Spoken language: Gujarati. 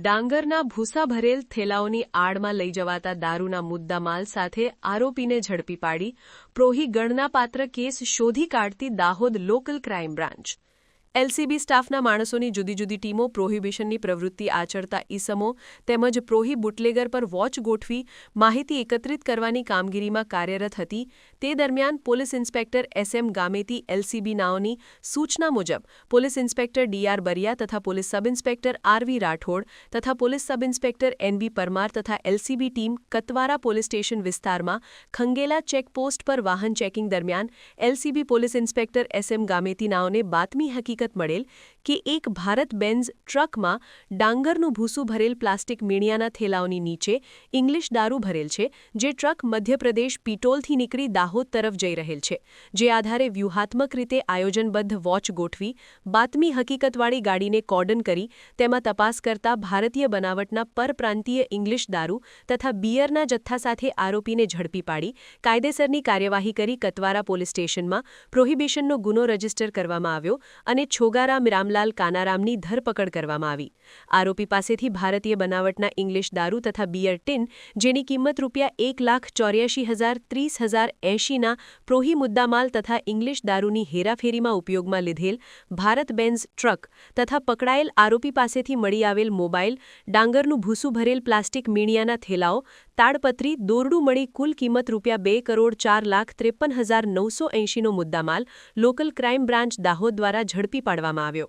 ડાંગરના ભૂસા ભરેલ થેલાઓની આડમાં લઈ જવાતા દારૂના મુદ્દામાલ સાથે આરોપીને ઝડપી પાડી. પ્રોહી ગણનાપાત્ર કેસ શોધી કાઢતી Dahod local crime branch. LCB સ્ટાફના માણસોની જુદી જુદી ટીમો પ્રોહિબિશનની પ્રવૃત્તિ આચરતા ઈસમો તેમજ પ્રોહી બુટલેગર પર વોચ ગોઠવી માહિતી એકત્રિત કરવાની કામગીરીમાં કાર્યરત હતી. તે દરમિયાન police inspector SM Gameti LCB નાઓની સૂચના મુજબ પોલીસ ઇન્સ્પેક્ટર ડીઆર બરિયા તથા police sub inspector RV Rathod તથા police sub inspector NB Parmar તથા LCB team Katwara police station વિસ્તારમાં ખંગેલા ચેકપોસ્ટ પર વાહન ચેકિંગ દરમિયાન LCB police inspector SM Gameti નાઓને બાતમી હકીકત हकीकत मळेल કે એક ભારત બેન્ઝ ટ્રકમાં ડાંગરનું ભૂસું ભરેલ પ્લાસ્ટિક મીણિયાના થેલાઓની નીચે ઇંગ્લિશ દારૂ ભરેલ છે, જે ટ્રક મધ્યપ્રદેશ પીટોલથી નીકળી દાહોદ તરફ જઈ રહેલ છે, જે આધારે વ્યૂહાત્મક રીતે આયોજનબદ્ધ વોચ ગોઠવી, બાતમી હકીકતવાળી ગાડીને કોર્ડન કરી, તેમાં તપાસ કરતા ભારતીય બનાવટના પરપ્રાંતીય ઇંગ્લિશ દારૂ તથા બિયરના જથ્થા સાથે આરોપીને ઝડપી પાડી, કાયદેસરની કાર્યવાહી કરી કતવારા પોલીસ સ્ટેશનમાં પ્રોહિબિશનનો ગુનો રજિસ્ટર કરવામાં આવ્યો અને છોગારામ રામલાલ કાનારામની ધરપકડ કરવામાં આવી. આરોપી પાસેથી ભારતીય બનાવટના ઇંગ્લિશ દારૂ તથા બિયર ટીન, જેની કિંમત રૂપિયા એક લાખ ચોર્યાશી હજાર ત્રીસ હજાર એંશીના પ્રોહી મુદ્દામાલ તથા ઇંગ્લિશ દારૂની હેરાફેરીમાં ઉપયોગમાં લીધેલ ભારત બેન્ઝ ટ્રક તથા પકડાયેલ આરોપી પાસેથી મળી આવેલ મોબાઈલ ડાંગરનું ભૂસું ભરેલ પ્લાસ્ટિક મીણિયાના થેલાઓ, તાડપત્રી, દોરડું મળી કુલ કિંમત રૂપિયા બે કરોડ ચાર લાખ ત્રેપન હજાર નવસો એંશીનો મુદ્દામાલ લોકલ ક્રાઇમ બ્રાન્ચ દાહોદ દ્વારા ઝડપી પાડવામાં આવ્યો.